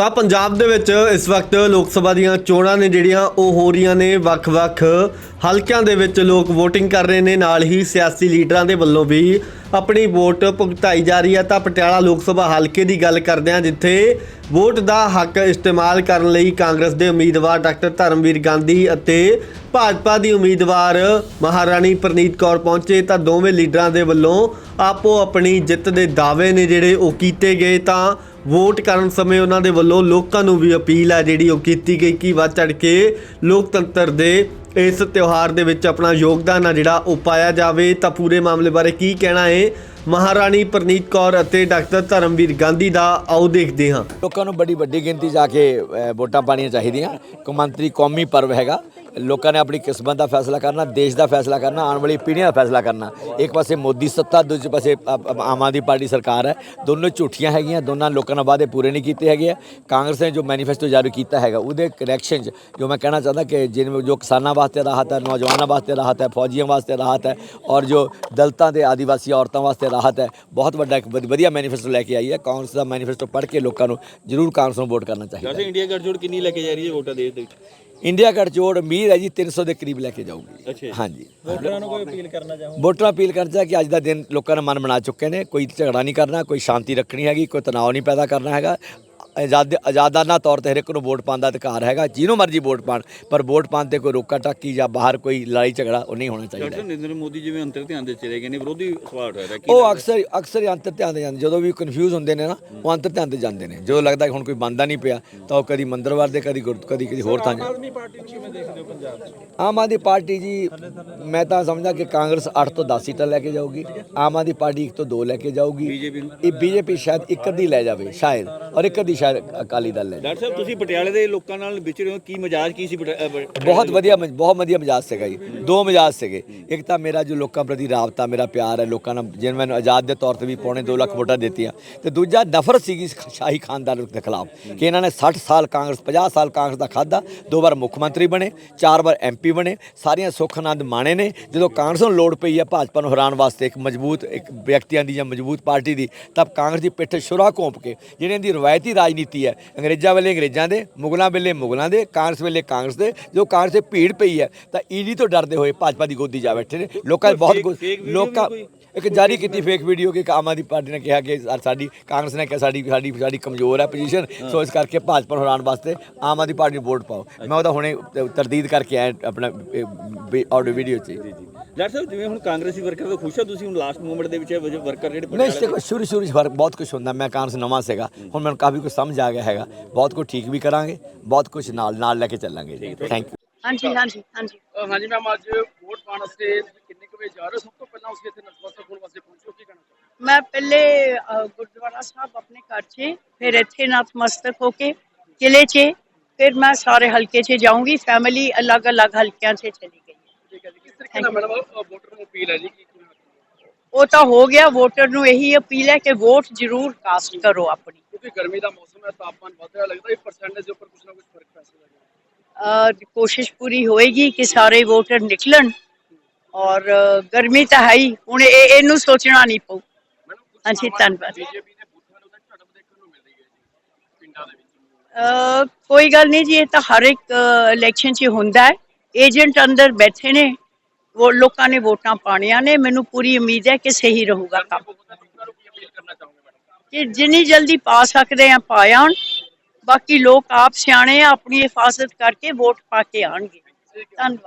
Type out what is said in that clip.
ਤਾਂ ਪੰਜਾਬ ਦੇ ਵਿੱਚ ਇਸ ਵਕਤ ਲੋਕ ਸਭਾ ਦੀਆਂ ਚੋਣਾਂ ਨੇ ਜਿਹੜੀਆਂ ਉਹ ਹੋ ਰਹੀਆਂ ਨੇ, ਵੱਖ-ਵੱਖ ਹਲਕਿਆਂ ਦੇ ਵਿੱਚ ਲੋਕ VOTING ਕਰ ਰਹੇ ਨੇ, ਨਾਲ ਹੀ ਸਿਆਸੀ ਲੀਡਰਾਂ ਦੇ ਵੱਲੋਂ ਵੀ ਆਪਣੀ ਵੋਟ ਭੁਗਤਾਈ ਜਾ ਰਹੀ ਹੈ। ਤਾਂ ਪਟਿਆਲਾ ਲੋਕ ਸਭਾ ਹਲਕੇ ਦੀ ਗੱਲ ਕਰਦੇ ਹਾਂ, ਜਿੱਥੇ ਵੋਟ ਦਾ ਹੱਕ ਇਸਤੇਮਾਲ ਕਰਨ ਲਈ ਕਾਂਗਰਸ ਦੇ ਉਮੀਦਵਾਰ ਡਾਕਟਰ ਧਰਮਵੀਰ ਗਾਂਧੀ ਅਤੇ ਭਾਜਪਾ ਦੀ ਉਮੀਦਵਾਰ ਮਹਾਰਾਣੀ ਪ੍ਰਨੀਤ ਕੌਰ ਪਹੁੰਚੇ। ਤਾਂ ਦੋਵੇਂ ਲੀਡਰਾਂ ਦੇ ਵੱਲੋਂ ਆਪੋ ਆਪਣੀ ਜਿੱਤ ਦੇ ਦਾਅਵੇ ਨੇ ਜਿਹੜੇ ਉਹ ਕੀਤੇ ਗਏ। ਤਾਂ ਵੋਟ ਕਰਨ ਸਮੇਂ ਉਹਨਾਂ ਦੇ ਵੱਲੋਂ ਲੋਕਾਂ ਨੂੰ ਵੀ ਅਪੀਲ ਹੈ ਜਿਹੜੀ ਉਹ ਕੀਤੀ ਗਈ ਕਿ ਵੱਧ ਚੜ ਕੇ ਲੋਕਤੰਤਰ ਦੇ ਇਸ ਤਿਉਹਾਰ ਦੇ ਵਿੱਚ ਆਪਣਾ ਯੋਗਦਾਨ ਆ ਜਿਹੜਾ ਉਹ ਪਾਇਆ ਜਾਵੇ। ਤਾਂ ਪੂਰੇ ਮਾਮਲੇ ਬਾਰੇ ਕੀ ਕਹਿਣਾ ਹੈ? ਮਹਾਰਾਣੀ ਪ੍ਰਨੀਤ ਕੌਰ ਅਤੇ ਡਾਕਟਰ ਧਰਮਵੀਰ ਗਾਂਧੀ ਦਾ ਆਓ ਦੇਖਦੇ ਹਾਂ। ਲੋਕਾਂ ਨੂੰ ਬੜੀ ਵੱਡੀ ਗਿਣਤੀ ਜਾ ਕੇ ਵੋਟਾਂ ਪਾਣੀਆਂ ਚਾਹੀਦੀਆਂ। ਕੌਮਾਂਤਰੀ ਕੌਮੀ ਪਰਵ ਹੈਗਾ। ਲੋਕਾਂ ਨੇ ਆਪਣੀ ਕਿਸਮਤ ਦਾ ਫੈਸਲਾ ਕਰਨਾ, ਦੇਸ਼ ਦਾ ਫੈਸਲਾ ਕਰਨਾ, ਆਉਣ ਵਾਲੀ ਪੀੜ੍ਹੀਆਂ ਦਾ ਫੈਸਲਾ ਕਰਨਾ। ਇੱਕ ਪਾਸੇ ਮੋਦੀ ਸੱਤਾ, ਦੂਜੇ ਪਾਸੇ ਆਮ ਆਦਮੀ ਪਾਰਟੀ ਸਰਕਾਰ ਹੈ। ਦੋਨੋਂ ਝੂਠੀਆਂ ਹੈਗੀਆਂ, ਦੋਨਾਂ ਲੋਕਾਂ ਨਾਲ ਵਾਅਦੇ ਪੂਰੇ ਨਹੀਂ ਕੀਤੇ ਹੈਗੇ ਆ। ਕਾਂਗਰਸ ਨੇ ਜੋ ਮੈਨੀਫੈਸਟੋ ਜਾਰੀ ਕੀਤਾ ਹੈਗਾ, ਉਹਦੇ ਕਰੈਕਸ਼ਨ 'ਚ ਜੋ ਮੈਂ ਕਹਿਣਾ ਚਾਹੁੰਦਾ ਕਿ ਜਿਨ ਜੋ ਕਿਸਾਨਾਂ ਵਾਸਤੇ ਰਾਹਤ ਹੈ, ਨੌਜਵਾਨਾਂ ਵਾਸਤੇ ਰਾਹਤ ਹੈ, ਫੌਜੀਆਂ ਵਾਸਤੇ ਰਾਹਤ ਹੈ ਔਰ ਜੋ ਦਲਤਾਂ ਤੇ ਆਦੀਵਾਸੀ ਔਰਤਾਂ ਵਾਸਤੇ ਰਾਹਤ ਹੈ, ਬਹੁਤ ਵੱਡਾ ਇੱਕ ਵਧ- ਵਧੀਆ ਮੈਨੀਫੈਸਟੋ ਲੈ ਕੇ ਆਈ ਹੈ। ਕਾਂਗਰਸ ਦਾ ਮੈਨੀਫੈਸਟੋ ਪੜ੍ਹ ਕੇ ਲੋਕਾਂ ਨੂੰ ਜ਼ਰੂਰ ਕਾਂਗਰਸ ਨੂੰ ਵੋਟ ਕਰਨਾ ਚਾਹੀਦਾ ਵੈਸੇ ਇੰਡੀਆ ਗੱਠਜੋੜ ਕਿੰਨੀ ਲੈ ਕੇ ਜਾ ਰਹੀ ਹੈ ਵੋਟਾਂ ਦੇਸ਼ ਦੇ ਵਿੱਚ? ਇੰਡੀਆ ਗੱਠਜੋੜ ਉਮੀਦ ਹੈ ਜੀ 300 ਦੇ ਕਰੀਬ ਲੈ ਕੇ ਜਾਊਗੀ। ਹਾਂਜੀ। ਵੋਟਰਾਂ ਨੂੰ ਕੋਈ ਅਪੀਲ ਕਰਨਾ ਚਾਹੋ ਵੋਟਰਾਂ ਅਪੀਲ ਕਰਦਾ ਕਿ ਅੱਜ ਦਾ ਦਿਨ ਲੋਕਾਂ ਨੇ ਮਨ ਬਣਾ ਚੁੱਕੇ ਨੇ ਕੋਈ ਝਗੜਾ ਨਹੀਂ ਕਰਨਾ ਕੋਈ ਸ਼ਾਂਤੀ ਰੱਖਣੀ ਹੈਗੀ ਕੋਈ ਤਣਾਅ ਨਹੀਂ ਪੈਦਾ ਕਰਨਾ ਹੈਗਾ। ਆਜ਼ਾਦ ਆਜ਼ਾਦਾਨਾ ਤੌਰ ਤੇ ਹਰ ਇੱਕ ਨੂੰ ਵੋਟ ਪਾਉਣ ਦਾ ਅਧਿਕਾਰ ਹੈਗਾ ਜਿਹਨੂੰ ਮਰਜ਼ੀ ਵੋਟ ਪਾਣ ਪਰ ਵੋਟ ਪਾਉਣ ਤੇ ਕੋਈ ਰੋਕਾ ਟਾਕੀ ਜਾਂ ਬਾਹਰ ਕੋਈ ਲੜਾਈ ਝਗੜਾ ਉਹ ਨਹੀਂ ਹੋਣਾ ਚਾਹੀਦਾ। ਡਾਕਟਰ ਨਰਿੰਦਰ ਮੋਦੀ ਜਿਵੇਂ ਅੰਤਰ ਧਿਆਨ ਦੇ ਚਲੇ ਗਏ ਨੇ ਵਿਰੋਧੀ ਸਵਾਲ ਰਿਹਾ ਕੀ ਉਹ ਅਕਸਰ ਅਕਸਰ ਹੀ ਅੰਤਰ ਧਿਆਨ ਦੇ ਜਾਂਦੇ ਜਦੋਂ ਵੀ ਕਨਫਿਊਜ਼ ਹੁੰਦੇ ਨੇ ਨਾ ਉਹ ਅੰਤਰ ਧਿਆਨ ਤੇ ਜਾਂਦੇ ਨੇ। ਜਦੋਂ ਲੱਗਦਾ ਕਿ ਹੁਣ ਕੋਈ ਬੰਦਾ ਨਹੀਂ ਪਿਆ ਤਾਂ ਉਹ ਕਦੀ ਮੰਦਰਵਾਰ ਦੇ ਕਦੀ ਗੁਰ- ਕਦੀ ਕਿਸੇ ਹੋਰ ਥਾਂ ਜਾਂਦੇ ਆਦਮੀ ਪਾਰਟੀ ਨੂੰ ਕਿਵੇਂ ਦੇਖਦੇ ਹੋ ਪੰਜਾਬ 'ਚ? ਆਮ ਆਦਮੀ ਪਾਰਟੀ ਜੀ ਮੈਂ ਤਾਂ ਸਮਝਦਾ ਕਿ ਕਾਂਗਰਸ 8 ਤੋਂ 10 ਸੀਟਾਂ ਲੈ ਕੇ ਜਾਊਗੀ ਆਮ ਆਦਮੀ ਪਾਰਟੀ 1 ਤੋਂ 2 ਲੈ ਕੇ ਜਾਊਗੀ। ਇਹ ਬੀਜੇਪੀ ਸ਼ਾਇਦ ਇੱਕ ਅੱਧੀ ਲੈ ਜਾਵੇ ਸ਼ਾਇਦ ਔਰ ਇੱਕ ਅੱਧੀ ਸ਼ਾਇਦ ਅਕਾਲੀ ਦਲ ਜਾਵੇ ਡਾਕਟਰ ਸਾਹਿਬ ਤੁਸੀਂ ਪਟਿਆਲੇ ਦੇ ਲੋਕਾਂ ਨਾਲ ਵਿਚਰੇ ਹੋ ਕੀ ਮਜਾਜ ਕੀ ਸੀ ਪਟਿਆ- ਬਹੁਤ ਵਧੀਆ ਮਜ- ਬਹੁਤ ਵਧੀਆ ਮਜਾਜ ਸੀਗਾ ਜੀ। ਦੋ ਮਜਾਜ ਸੀਗੇ। ਇੱਕ ਤਾਂ ਮੇਰਾ ਜੋ ਲੋਕਾਂ ਪ੍ਰਤੀ ਰਾਬਤਾ ਮੇਰਾ ਪਿਆਰ ਹੈ ਲੋਕਾਂ ਨਾਲ ਜਿਨ ਮੈਨੂੰ ਆਜ਼ਾਦ ਦੇ ਤੌਰ ਤੇ ਵੀ ਪੌਣੇ 2 ਲੱਖ ਵੋਟਾਂ ਦਿੱਤੀਆਂ। ਤੇ ਦੂਜਾ ਨਫ਼ਰਤ ਸੀਗੀ ਇਸ ਸ਼ਾਹੀ ਖਾਨਦਾਨ ਦੇ ਖਿਲਾਫ ਕਿ ਇਹਨਾਂ ਨੇ 60 ਸਾਲ ਕਾਂਗਰਸ 50 ਸਾਲ ਕਾਂਗਰਸ ਦਾ ਖਾਦਾ ਦੋ ਵਾਰ ਮੁੱਖ ਮੰਤਰੀ ਬਣੇ ਚਾਰ ਵਾਰ ਐਮਪੀ ਬਣੇ ਸਾਰੀਆਂ ਸੁੱਖ ਆਨੰਦ ਮਾਣੇ ਨੇ। ਜਦੋਂ ਕਾਂਗਰਸ ਨੂੰ ਲੋੜ ਪਈ ਹੈ ਭਾਜਪਾ ਨੂੰ ਹਰਾਉਣ ਵਾਸਤੇ ਇੱਕ ਮਜ਼ਬੂਤ ਇੱਕ ਵਿਅਕਤੀਆਂ ਦੀ ਜਾਂ ਮਜ਼ਬੂਤ ਪਾਰਟੀ ਦੀ ਤਾਂ ਕਾਂਗਰਸ ਦੀ ਪਿੱਠ ਸ਼ੁਰਾ ਘੋਂਪ ਕੇ ਜਿਹੜੀ ਇਹਦੀ ਰਵਾਇਤੀ ਰਾਜਨੀਤੀ ਹੈ। ਅੰਗਰੇਜ਼ਾਂ ਵੇਲੇ ਅੰਗਰੇਜ਼ਾਂ ਦੇ ਮੁਗਲਾਂ ਵੇਲੇ ਮੁਗਲਾਂ ਦੇ ਕਾਂਗਰਸ ਵੇਲੇ ਕਾਂਗਰਸ ਦੇ ਜੋ ਕਾਂਗਰਸ ਤੇ ਭੀੜ ਪਈ ਹੈ ਤਾਂ ਈਡੀ ਤੋਂ ਡਰਦੇ ਹੋਏ ਭਾਜਪਾ ਦੀ ਗੋਦੀ ਜਾ ਬੈਠੇ ਨੇ। ਲੋਕਾਂ ਬਹੁਤ ਲੋਕਾਂ ਇੱਕ ਜਾਰੀ ਕੀਤੀ ਫੇਕ ਵੀਡੀਓ ਕਿ ਆਮ ਆਦਮੀ ਪਾਰਟੀ ਨੇ ਕਿਹਾ ਕਿ ਸਾਡੀ ਕਾਂਗਰਸ ਨੇ ਕਿਹਾ ਸਾਡੀ ਸਾਡੀ ਸਾਡੀ ਕਮਜ਼ੋਰ ਹੈ ਪੋਜੀਸ਼ਨ ਸੋ ਇਸ ਕਰਕੇ ਭਾਜਪਾ ਨੂੰ ਹਰਾਉਣ ਵਾਸਤੇ ਆਮ ਆਦਮੀ ਪਾਰਟੀ ਨੂੰ ਵੋਟ ਪਾਓ। ਮੈਂ ਉਹਦਾ ਹੁਣੇ ਤਰਦੀਦ ਕਰਕੇ ਆਇਆ ਆਪਣਾ ਆਡੀਓ ਵੀਡੀਓ 'ਚ ਡਾਕਟਰ ਸਾਹਿਬ ਜਿਵੇਂ ਹੁਣ ਕਾਂਗਰਸੀ ਵਰਕਰ ਤੋਂ ਖੁਸ਼ ਹੋ ਤੁਸੀਂ ਹੁਣ ਲਾਸਟ ਮੂਮੈਂਟ ਦੇ ਵਿੱਚ ਵਰਕਰ ਜਿਹੜੇ ਨਹੀਂ ਦੇਖੋ ਸ਼ੁਰੂ ਸ਼ੁਰੂ 'ਚ ਫ਼ਰਕ ਬਹੁਤ ਕੁਝ ਹੁੰਦਾ। ਮੈਂ ਕਾਂਗਰਸ ਨਵਾਂ ਸੀਗਾ। ਹੁਣ ਮੈਨੂੰ ਕਾਫੀ ਕੁਝ ਸਮਝ ਆ ਗਿਆ ਹੈਗਾ। ਬਹੁਤ ਕੁਝ ਠੀਕ ਵੀ ਕਰਾਂਗੇ ਬਹੁਤ ਕੁਝ ਨਾਲ ਨਾਲ ਲੈ ਕੇ ਚੱਲਾਂਗੇ ਜੀ। ਥੈਂਕ ਯੂ ਹਾਂਜੀ ਹਾਂਜੀ ਹਾਂਜੀ। ਹਾਂਜੀ ਮੈਮ ਅੱਜ ਵੋਟ ਪਾਉਣ ਵਾਸਤੇ ਕਿੰਨੇ ਕੁ ਵਜੇ ਜਾ ਰਹੇ ਸਭ ਤੋਂ ਪਹਿਲਾਂ ਉਸ ਇੱਥੇ ਨਤਮਸਤਕ ਹੋਣ ਵਾਸਤੇ ਪਹੁੰਚੋ ਕੀ ਕਹਿਣਾ ਮੈਂ ਪਹਿਲੇ ਗੁਰਦੁਆਰਾ ਸਾਹਿਬ ਆਪਣੇ ਘਰ 'ਚ ਫਿਰ ਇੱਥੇ ਨਤਮਸਤਕ ਹੋ ਕੇ ਕਿਲੇ 'ਚ ਫਿਰ ਮੈਂ ਸਾਰੇ ਹਲਕੇ 'ਚ ਜਾਊਂਗੀ। ਫੈਮਿਲੀ ਅਲੱਗ-ਅਲੱਗ ਹਲਕਿਆਂ 'ਚ ਚਲੀ। ਠੀਕ ਹੈ ਜੀ ਕਿਸ ਤਰੀਕੇ ਨਾਲ ਮੈਡਮ ਵੋਟਰ ਨੂੰ ਅਪੀਲ ਹੈ ਜੀ ਕਿ ਕਿਵੇਂ ਉਹ ਤਾਂ ਹੋ ਗਿਆ ਵੋਟਰ ਨੂੰ ਇਹੀ ਅਪੀਲ ਹੈ ਕਿ ਵੋਟ ਜ਼ਰੂਰ ਕਾਸਟ ਕਰੋ ਆਪਣੀ। ਕਿਉਂਕਿ ਗਰਮੀ ਦਾ ਮੌਸਮ ਹੈ ਤਾਪਮਾਨ ਵਧ ਰਿਹਾ ਲੱਗਦਾ ਹੈ ਪਰਸੈਂਟੇਜ ਦੇ ਉੱਪਰ ਕੁਝ ਨਾ ਕੁਝ ਫ਼ਰਕ ਪੈ ਸਕਦਾ ਹੈ। ਅ, ਕੋਸ਼ਿਸ਼ ਪੂਰੀ ਹੋਏਗੀ ਕਿ ਸਾਰੇ ਵੋਟਰ ਨਿਕਲਣ ਔਰ ਗਰਮੀ ਤਾਂ ਹੈ ਹੀ ਹੁਣ ਇਹ ਇਹਨੂੰ ਸੋਚਣਾ ਨਹੀਂ ਪਊ। ਹਾਂਜੀ, ਧੰਨਵਾਦ। ਬੀਜੇਪੀ ਦੇ ਬੂਥਾਂ ਨੂੰ ਤਾਂ ਝੜਪ ਦੇਖਣ ਨੂੰ ਮਿਲ ਰਹੀ ਹੈ ਜੀ ਪਿੰਡਾਂ ਦੇ ਵਿੱਚ। ਅ, ਕੋਈ ਗੱਲ ਨਹੀਂ ਜੀ ਇਹ ਤਾਂ ਹਰ ਇੱਕ ਇਲੈਕਸ਼ਨ 'ਚ ਹੁੰਦਾ ਹੈ। ਏਜੰਟ ਅੰਦਰ ਬੈਠੇ ਨੇ ਉਹ ਲੋਕਾਂ ਨੇ ਵੋਟਾਂ ਪਾਣੀਆਂ ਨੇ, ਮੈਨੂੰ ਪੂਰੀ ਉਮੀਦ ਹੈ ਕਿ ਸਹੀ ਰਹੂਗਾ ਕੰਮ। ਬਹੁਤਾਂ ਕਿ ਜਿੰਨੀ ਜਲਦੀ ਪਾ ਸਕਦੇ ਆ ਪਾ ਆਉਣ ਬਾਕੀ ਲੋਕ ਆਪ ਸਿਆਣੇ ਆ, ਆਪਣੀ ਹਿਫਾਜ਼ਤ ਕਰਕੇ ਵੋਟ ਪਾ ਕੇ ਆਣਗੇ ਧੰਨਵਾਦ।